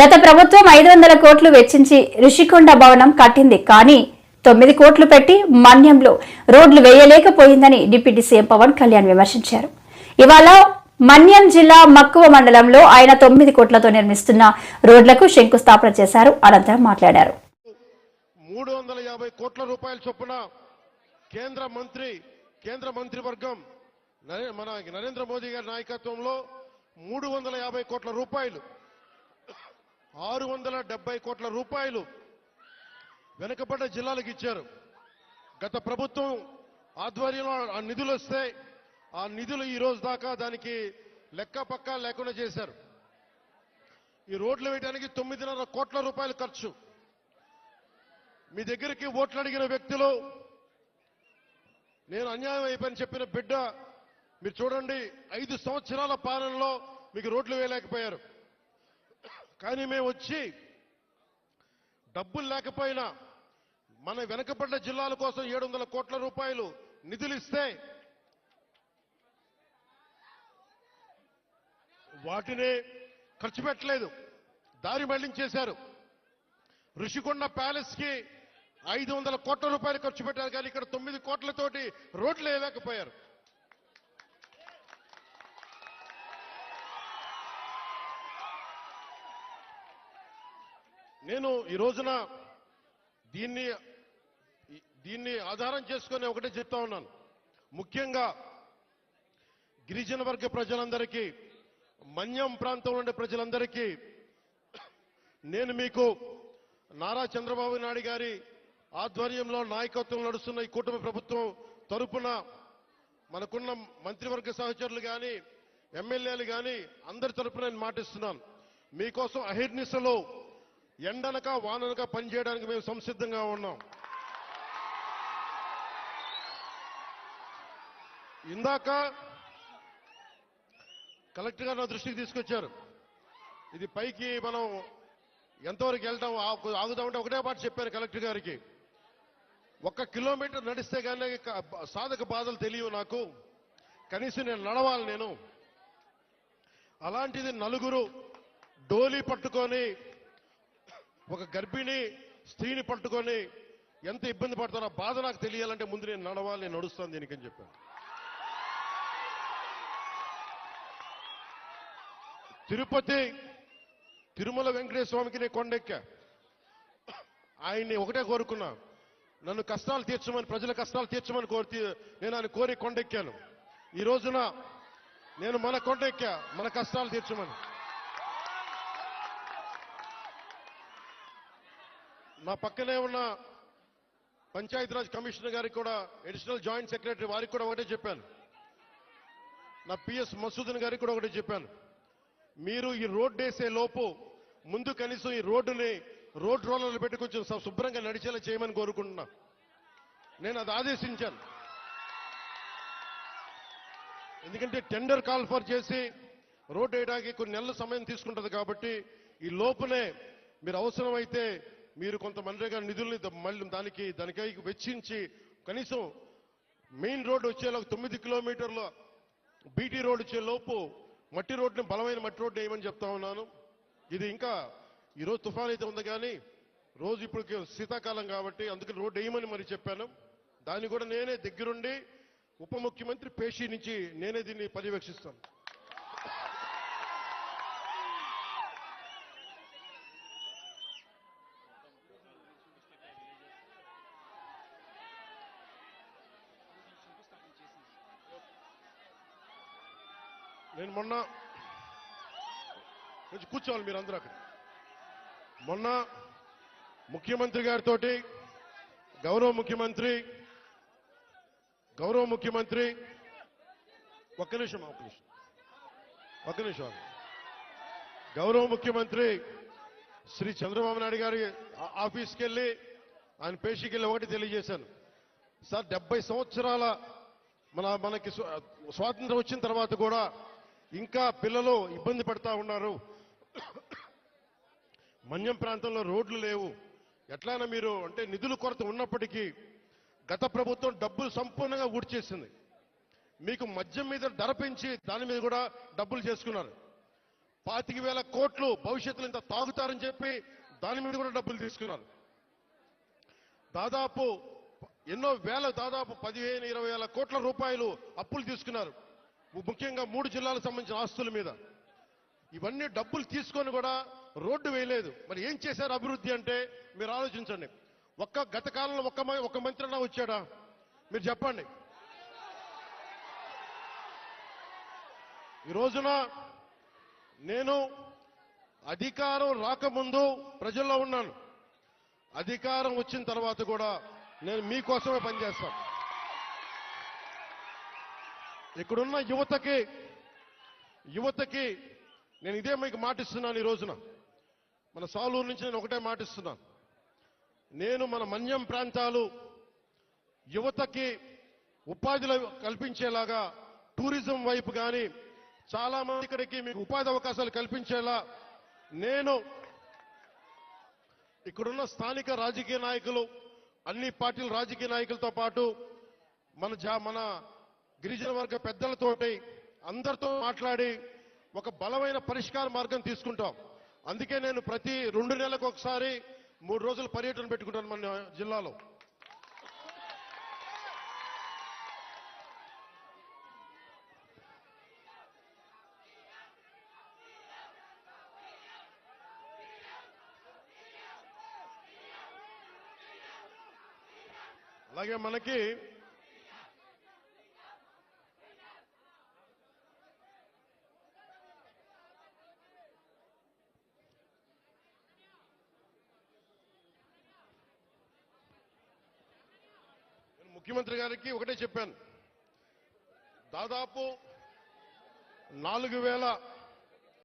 గత ప్రభుత్వం ఐదు వందల కోట్లు వెచ్చించి రిషికొండ భవనం కట్టింది. కానీ తొమ్మిది కోట్లు పెట్టి మన్యంలో రోడ్లు వేయలేకపోయిందని డిప్యూటీ సీఎం పవన్ కళ్యాణ్ విమర్శించారు. ఇవాళ మన్యం జిల్లా మక్కువ మండలంలో ఆయన తొమ్మిది కోట్లతో నిర్మిస్తున్న రోడ్లకు శంకుస్థాపన చేశారు. అనంతరం మాట్లాడారు. మూడు వందల యాభై కోట్ల రూపాయల చొప్పున కేంద్ర మంత్రి కేంద్ర మంత్రివర్గం మన నరేంద్ర మోదీ గారి నాయకత్వంలో మూడు వందల యాభై కోట్ల రూపాయలు ఆరు వందల డెబ్బై కోట్ల రూపాయలు వెనుకబడ్డ జిల్లాలకు ఇచ్చారు. గత ప్రభుత్వం ఆధ్వర్యంలో ఆ నిధులు వస్తే ఆ నిధులు ఈ రోజు దాకా దానికి లెక్క పక్క లేకుండా చేశారు. ఈ రోడ్లు వేయడానికి తొమ్మిదిన్నర కోట్ల రూపాయలు ఖర్చు. మీ దగ్గరికి ఓట్లు అడిగిన వ్యక్తులు నేను అన్యాయం అయిపోయిన చెప్పిన బిడ్డ మీరు చూడండి ఐదు సంవత్సరాల పాలనలో మీకు రోడ్లు వేయలేకపోయారు. కానీ మేము వచ్చి డబ్బులు లేకపోయినా మన వెనకబడ్డ జిల్లాల కోసం ఏడు వందల కోట్ల రూపాయలు నిధులు ఇస్తే వాటిని ఖర్చు పెట్టలేదు. దారి మళ్ళించేశారు. ఋషికొండ ప్యాలెస్కి ఐదు వందల కోట్ల రూపాయలు ఖర్చు పెట్టారు కానీ ఇక్కడ తొమ్మిది కోట్లతోటి రోడ్లు వేయలేకపోయారు. నేను ఈ రోజున దీన్ని దీన్ని ఆధారం చేసుకొని ఒకటే చెప్తా ఉన్నాను. ముఖ్యంగా గిరిజన వర్గ ప్రజలందరికీ మన్యం ప్రాంతంలో ఉండే ప్రజలందరికీ నేను మీకు నారా చంద్రబాబు నాయుడు గారి ఆధ్వర్యంలో నాయకత్వం నడుస్తున్న ఈ కూటమి ప్రభుత్వం తరపున మనకున్న మంత్రివర్గ సహచరులు కానీ ఎమ్మెల్యేలు కానీ అందరి తరపున నేను మాటిస్తున్నాను. మీకోసం అహిర్నిశలో ఎండనక వాననక పనిచేయడానికి మేము సంసిద్ధంగా ఉన్నాం. ఇందాక కలెక్టర్ గారు నా దృష్టికి తీసుకొచ్చారు. ఇది పైకి మనం ఎంతవరకు వెళ్తాం ఆగు- ఆగుదామంటే ఒకటే మాట చెప్పారు కలెక్టర్ గారికి. ఒక్క కిలోమీటర్ నడిస్తే కానీ సాధక బాధలు తెలియవు నాకు. కనీసం నేను నడవాలి నేను. అలాంటిది నలుగురు డోలీ పట్టుకొని ఒక గర్భిణి స్త్రీని పట్టుకొని ఎంత ఇబ్బంది పడతారో బాధ నాకు తెలియాలంటే ముందు నేను నడవాలి నేను నడుస్తాను దీనికని చెప్పాను. తిరుపతి తిరుమల వెంకటేశ్వర స్వామికి నేను కొండెక్కా. ఆయన్ని ఒకటే కోరుకున్నా. నన్ను కష్టాలు తీర్చమని ప్రజల కష్టాలు తీర్చమని కోరి నేను ఆయన కోరి కొండెక్కాను. ఈ రోజున నేను మన కొండెక్కా మన కష్టాలు తీర్చమని. నా పక్కనే ఉన్న పంచాయతీరాజ్ కమిషనర్ గారికి కూడా అడిషనల్ జాయింట్ సెక్రటరీ వారికి కూడా ఒకటే చెప్పాను. నా పిఎస్ మసూదన్ గారికి కూడా ఒకటే చెప్పాను. మీరు ఈ రోడ్డు వేసే లోపు ముందు కనీసం ఈ రోడ్డుని రోడ్ రోలర్లు పెట్టి కొంచెం శుభ్రంగా నడిచేలా చేయమని కోరుకుంటున్నా. నేను అది ఆదేశించాను. ఎందుకంటే టెండర్ కాల్ ఫర్ చేసి రోడ్ వేయడానికి కొన్ని నెలల సమయం తీసుకుంటుంది కాబట్టి ఈ లోపునే మీరు అవసరమైతే మీరు కొంత మనరేగా నిధుల్ని మళ్ళీ దానికి దానికై వెచ్చించి కనీసం మెయిన్ రోడ్డు వచ్చేలోపు తొమ్మిది కిలోమీటర్ల బీటీ రోడ్ వచ్చే లోపు మట్టి రోడ్డుని బలమైన మట్టి రోడ్డు వేయమని చెప్తా ఉన్నాను. ఇది ఇంకా ఈరోజు తుఫాన్ అయితే ఉంది కానీ రోజు ఇప్పుడు శీతాకాలం కాబట్టి అందుకని రోడ్డు వేయమని మరి చెప్పాను. దాన్ని కూడా నేనే దగ్గరుండి ఉప ముఖ్యమంత్రి పేషీ నుంచి నేనే దీన్ని పర్యవేక్షిస్తాను. నేను మొన్న కొంచెం కూర్చోవాలి మీరు అందరూ అక్కడ. మొన్న ముఖ్యమంత్రి గారితో గౌరవ ముఖ్యమంత్రి గౌరవ ముఖ్యమంత్రి ఒక్క నిమిషం ఒక్క నిమిషం. ఒక్క నిమిషం గౌరవ ముఖ్యమంత్రి శ్రీ చంద్రబాబు నాయుడు గారి ఆఫీస్కి వెళ్ళి ఆయన పేషీకి వెళ్ళి ఒకటి తెలియజేశాను. సార్ డెబ్బై సంవత్సరాల మన మనకి స్వాతంత్రం వచ్చిన తర్వాత కూడా ఇంకా పిల్లలు ఇబ్బంది పడతా ఉన్నారు. మన్యం ప్రాంతంలో రోడ్లు లేవు. ఎట్లయినా మీరు అంటే నిధుల కొరత ఉన్నప్పటికీ గత ప్రభుత్వం డబ్బులు సంపూర్ణంగా ఊడ్చేసింది. మీకు మద్యం మీద ధర పెంచి దాని మీద కూడా డబ్బులు చేసుకున్నారు. పాతిక వేల కోట్లు భవిష్యత్తులో ఇంత తాగుతారని చెప్పి దాని మీద కూడా డబ్బులు తీసుకున్నారు. దాదాపు ఎన్నో వేల దాదాపు పదిహేను ఇరవై వేల కోట్ల రూపాయలు అప్పులు తీసుకున్నారు. ముఖ్యంగా మూడు జిల్లాలకు సంబంధించిన ఆస్తుల మీద. ఇవన్నీ డబ్బులు తీసుకొని కూడా రోడ్డు వేయలేదు. మరి ఏం చేశారు అభివృద్ధి అంటే మీరు ఆలోచించండి. ఒక్క గత కాలంలో ఒక్క ఒక ఒక్క మంత్రి అన్నా వచ్చాడా? మీరు చెప్పండి. ఈ రోజున నేను అధికారం రాకముందు ప్రజల్లో ఉన్నాను. అధికారం వచ్చిన తర్వాత కూడా నేను మీకోసమే పనిచేస్తాను. ఇక్కడున్న యువతకి యువతకి నేను ఇదే మీకు మాటిస్తున్నాను ఈ రోజున. మన సాలూరు నుంచి నేను ఒకటే మాటిస్తున్నాను. నేను మన మన్యం ప్రాంతాలు యువతకి ఉపాధిలో కల్పించేలాగా టూరిజం వైపు కానీ చాలా మంది ఇక్కడికి మీకు ఉపాధి అవకాశాలు కల్పించేలా నేను ఇక్కడున్న స్థానిక రాజకీయ నాయకులు అన్ని పార్టీల రాజకీయ నాయకులతో పాటు మన జా మన గిరిజన వర్గ పెద్దలతోటి అందరితో మాట్లాడి ఒక బలమైన పరిష్కార మార్గం తీసుకుంటాం. అందుకే నేను ప్రతి రెండు నెలలకు ఒకసారి మూడు రోజులు పర్యటన పెట్టుకుంటాను మన జిల్లాలో. అలాగే మనకి ముఖ్యమంత్రి గారికి ఒకటే చెప్పాను. దాదాపు నాలుగు వేల